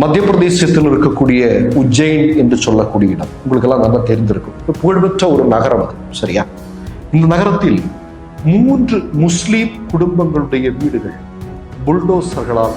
மத்திய பிரதேசத்தில் இருக்கக்கூடிய உஜ்ஜைன் என்று சொல்லக்கூடிய இடம். உங்களுக்கெல்லாம் நல்லா தெரிந்திருக்கும். புகழ்பெற்ற ஒரு நகரம் அது சரியா? இந்த நகரத்தில் மூன்று முஸ்லீம் குடும்பங்களுடைய வீடுகள் புல்டோசர்களால்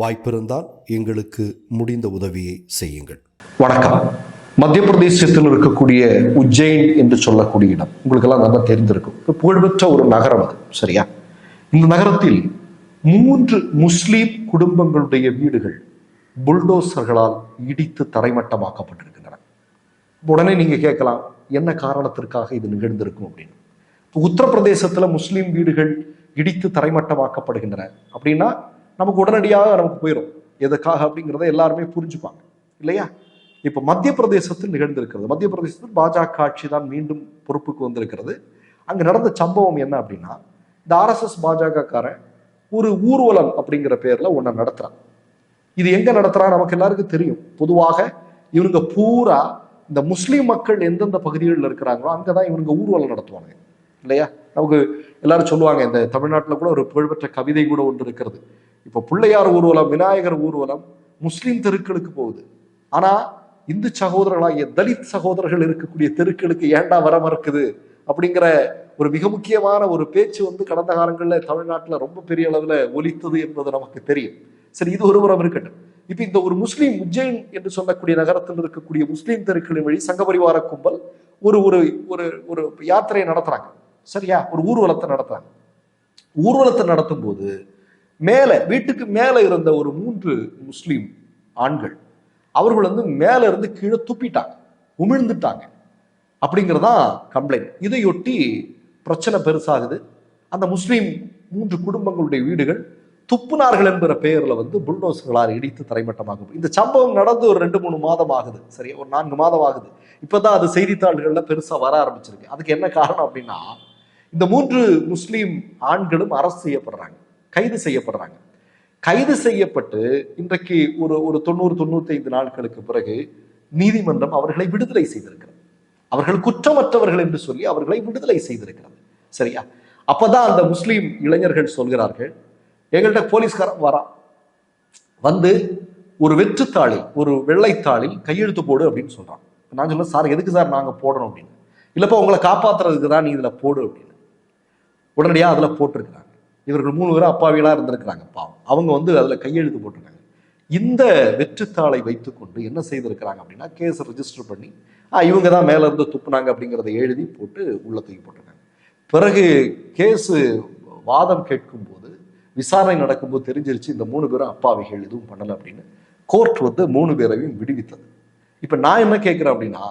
வாய்ப்பிருந்தால் எங்களுக்கு முடிந்த உதவியை செய்யுங்கள். வணக்கம். மத்திய பிரதேசத்தில் இருக்கக்கூடிய உஜ்ஜைன் என்று சொல்லக்கூடிய இடம் உங்களுக்கெல்லாம் நல்லா தெரிந்திருக்கும். புகழ்பெற்ற ஒரு நகரம் அது சரியா? இந்த நகரத்தில் மூன்று முஸ்லீம் குடும்பங்களுடைய வீடுகள் புல்டோசர்களால் இடித்து தரைமட்டமாக்கப்பட்டிருக்கின்றன. உடனே நீங்க கேட்கலாம் என்ன காரணத்திற்காக இது நிகழ்ந்திருக்கும் அப்படின்னு. இப்போ உத்தரப்பிரதேசத்துல முஸ்லீம் வீடுகள் இடித்து தரைமட்டமாக்கப்படுகின்றன. அப்படின்னா நமக்கு உடனடியாக நமக்கு போயிடும் எதுக்காக அப்படிங்கிறத எல்லாருமே புரிஞ்சுப்பாங்க. இல்லையா? இப்ப மத்திய பிரதேசத்தில் நிகழ்ந்திருக்கிறது. மத்திய பிரதேசத்தில் பாஜக ஆட்சி தான் மீண்டும் பொறுப்புக்கு வந்திருக்கிறது. அங்க நடந்த சம்பவம் என்ன அப்படின்னா இந்த ஆர்எஸ்எஸ் பாஜக காரன் ஒரு ஊர்வலம் அப்படிங்கிற பேர்ல ஒன்றை நடத்துறான். இது எங்க நடத்துறா நமக்கு எல்லாருக்கும் தெரியும். பொதுவாக இவங்க பூரா இந்த முஸ்லீம் மக்கள் எந்தெந்த பகுதிகளில் இருக்கிறாங்களோ அங்கதான் இவங்க ஊர்வலம் நடத்துவாங்க இல்லையா? நமக்கு எல்லாரும் சொல்லுவாங்க இந்த தமிழ்நாட்டில் கூட ஒரு புகழ்பெற்ற கவிதை கூட ஒன்று இருக்கிறது. இப்போ பிள்ளையார் ஊர்வலம் விநாயகர் ஊர்வலம் முஸ்லீம் தெருக்களுக்கு போகுது. ஆனால் இந்து சகோதரர்களாகிய தலித் சகோதரர்கள் இருக்கக்கூடிய தெருக்களுக்கு ஏண்டா வர மறுக்குது? அப்படிங்கிற ஒரு மிக முக்கியமான ஒரு பேச்சு வந்து கடந்த காலங்களில் தமிழ்நாட்டில் ரொம்ப பெரிய அளவில் ஒலித்தது என்பது நமக்கு தெரியும். சரி இது ஒரு இருக்கட்டும். இப்போ இந்த ஒரு முஸ்லீம் உஜ்ஜைன் என்று சொல்லக்கூடிய நகரத்தில் இருக்கக்கூடிய முஸ்லீம் தெருக்களின் வழி சங்க பரிவார கும்பல் ஒரு ஒரு ஒரு ஒரு யாத்திரையை நடத்துறாங்க. சரியா? ஒரு ஊர்வலத்தை நடத்துறாங்க. ஊர்வலத்தை நடத்தும் போது மேல வீட்டுக்கு மேல இருந்த ஒரு மூன்று முஸ்லீம் ஆண்கள் அவர்கள் வந்து மேல இருந்து கீழே துப்பிட்டாங்க உமிழ்ந்துட்டாங்க. அப்படிங்கிறதான் கம்ப்ளைண்ட் இதையொட்டி பிரச்சனை பெருசாகுது. அந்த முஸ்லீம் மூன்று குடும்பங்களுடைய வீடுகள் துப்புனார்கள் என்கிற பெயரில் வந்து புல்டோசர்களால் இடித்து தரைமட்டமாகும். இந்த சம்பவம் நடந்து ஒரு ரெண்டு மூணு மாதம் ஆகுது. சரியா? ஒரு நான்கு மாதம் ஆகுது. இப்போதான் அது செய்தித்தாள்கள்ல பெருசாக வர ஆரம்பிச்சிருக்கு. அதுக்கு என்ன காரணம் அப்படின்னா இந்த மூன்று முஸ்லீம் ஆண்களும் அரசு செய்யப்படுறாங்க. கைது செய்யப்படுறாங்க. கைது செய்யப்பட்டு இன்றைக்கு ஒரு ஒரு தொண்ணூறு தொண்ணூத்தைந்து நாட்களுக்கு பிறகு நீதிமன்றம் அவர்களை விடுதலை செய்திருக்கிறது. அவர்கள் குற்றமற்றவர்கள் என்று சொல்லி அவர்களை விடுதலை செய்திருக்கிறது. சரியா? அப்பதான் அந்த முஸ்லீம் இளைஞர்கள் சொல்கிறார்கள் எங்கள்கிட்ட போலீஸ்காரன் வரான் வந்து ஒரு வெற்றுத்தாளில் ஒரு வெள்ளைத்தாளில் கையெழுத்து போடு அப்படின்னு சொல்றான். நான் சொல்ல சார் எதுக்கு சார் நாங்க போடணும் அப்படின்னு. இல்லைப்பா உங்களை காப்பாத்துறதுக்கு தான் நீ இதுல போடு அப்படின்னு. உடனடியாக அதுல போட்டிருக்கிறாங்க. இவர்கள் மூணு பேரும் அப்பாவிகளாக இருந்திருக்கிறாங்க பாவம். அவங்க வந்து அதில் கையெழுத்து போட்டிருக்காங்க. இந்த வெற்றுத்தாளை வைத்துக்கொண்டு என்ன செய்திருக்கிறாங்க அப்படின்னா கேஸ் ரெஜிஸ்டர் பண்ணி இவங்க தான் மேலேருந்து துப்புனாங்க அப்படிங்கிறத எழுதி போட்டு உள்ள தூக்கி போட்டிருக்காங்க. பிறகு கேஸு வாதம் கேட்கும் போது விசாரணை நடக்கும்போது தெரிஞ்சிருச்சு இந்த மூணு பேரும் அப்பாவிகள் எதுவும் பண்ணலை அப்படின்னு. கோர்ட் வந்து மூணு பேரையும் விடுவித்தது. இப்போ நான் என்ன கேட்குறேன் அப்படின்னா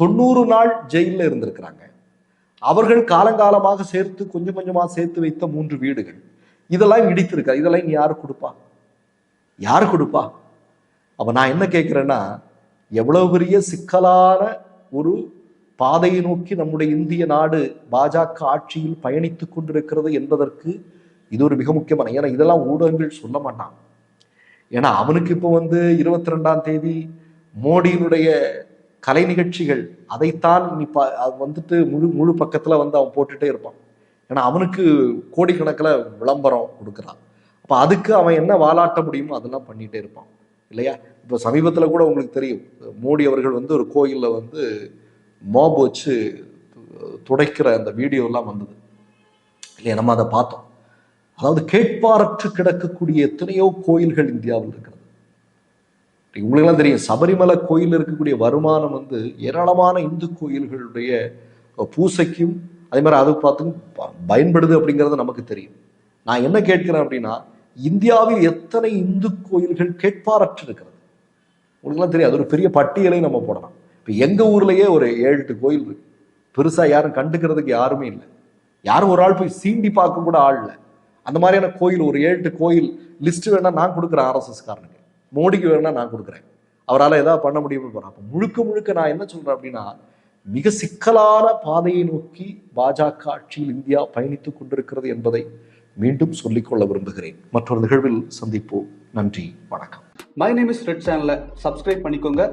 தொண்ணூறு நாள் ஜெயிலில் இருந்திருக்கிறாங்க. அவர்கள் காலங்காலமாக சேர்த்து கொஞ்சம் கொஞ்சமாக சேர்த்து வைத்த மூன்று வீடுகள். இதெல்லாம் இடித்திருக்கா? இதெல்லாம் இனி யார் கொடுப்பா? யார் கொடுப்பா? அப்ப நான் என்ன கேட்கிறேன்னா எவ்வளவு பெரிய சிக்கலான ஒரு பாதையை நோக்கி நம்முடைய இந்திய நாடு பாஜக ஆட்சியில் பயணித்துக் கொண்டிருக்கிறது என்பதற்கு இது ஒரு மிக முக்கியமான ஏன்னா இதெல்லாம் ஊடகங்கள் சொல்ல மாட்டான். ஏன்னா அவனுக்கு இப்போ வந்து இருபத்தி ரெண்டாம் தேதி மோடியினுடைய கலை நிகழ்ச்சிகள் அதைத்தான் நீ பா வந்துட்டு முழு முழு பக்கத்தில் வந்து அவன் போட்டுகிட்டே இருப்பான். ஏன்னா அவனுக்கு கோடிக்கணக்கில் விளம்பரம் கொடுக்குறான். அப்போ அதுக்கு அவன் என்ன வாலாட்ட முடியுமோ அதெல்லாம் பண்ணிகிட்டே இருப்பான். இல்லையா? இப்போ சமீபத்தில் கூட உங்களுக்கு தெரியும். மோடி அவர்கள் வந்து ஒரு கோயிலில் வந்து மோப் வச்சு துடைக்கிற அந்த வீடியோலாம் வந்தது. இல்லையா? நம்ம அதை பார்த்தோம். அதாவது கேட்பாரற்று கிடக்கக்கூடிய எத்தனையோ கோயில்கள் இந்தியாவில் இருக்கிறது. உங்களுக்கெல்லாம் தெரியும் சபரிமலை கோயில் இருக்கக்கூடிய வருமானம் வந்து ஏராளமான இந்து கோயில்களுடைய பூசைக்கும் அதே மாதிரி அது பார்த்து பயன்படுது அப்படிங்கிறது நமக்கு தெரியும். நான் என்ன கேட்கிறேன் அப்படின்னா இந்தியாவில் எத்தனை இந்து கோயில்கள் கேட்பாரற்று இருக்கிறது உங்களுக்குலாம் தெரியும் அது ஒரு பெரிய பட்டியலையும் நம்ம போடலாம். இப்போ எங்கள் ஊர்லயே ஒரு ஏழு எட்டு கோயில் இருக்கு. பெருசாக யாரும் கண்டுக்கிறதுக்கு யாருமே இல்லை. யாரும் ஒரு ஆள் போய் சீண்டி பார்க்க கூட ஆள் இல்லை. அந்த மாதிரியான கோயில் ஒரு ஏழு எட்டு கோயில் லிஸ்ட் வேணா நான் கொடுக்குறேன் ஆர்எஸ்எஸ் காரனுக்கு. மோடிக்கு வேணா நான் கொடுக்குறேன். அவரால் ஏதாவது பண்ண முடியும்னு போகிறேன் அப்போ முழுக்க முழுக்க நான் என்ன சொல்கிறேன் அப்படின்னா மிக சிக்கலான பாதையை நோக்கி பாஜக ஆட்சியில் இந்தியா பயணித்துக் கொண்டிருக்கிறது என்பதை மீண்டும் சொல்லிக்கொள்ள விரும்புகிறேன். மற்றொரு நிகழ்வில் சந்திப்போம். நன்றி. வணக்கம். மை நேம் இஸ் ரெட் சேனலை சப்ஸ்கிரைப் பண்ணிக்கோங்க.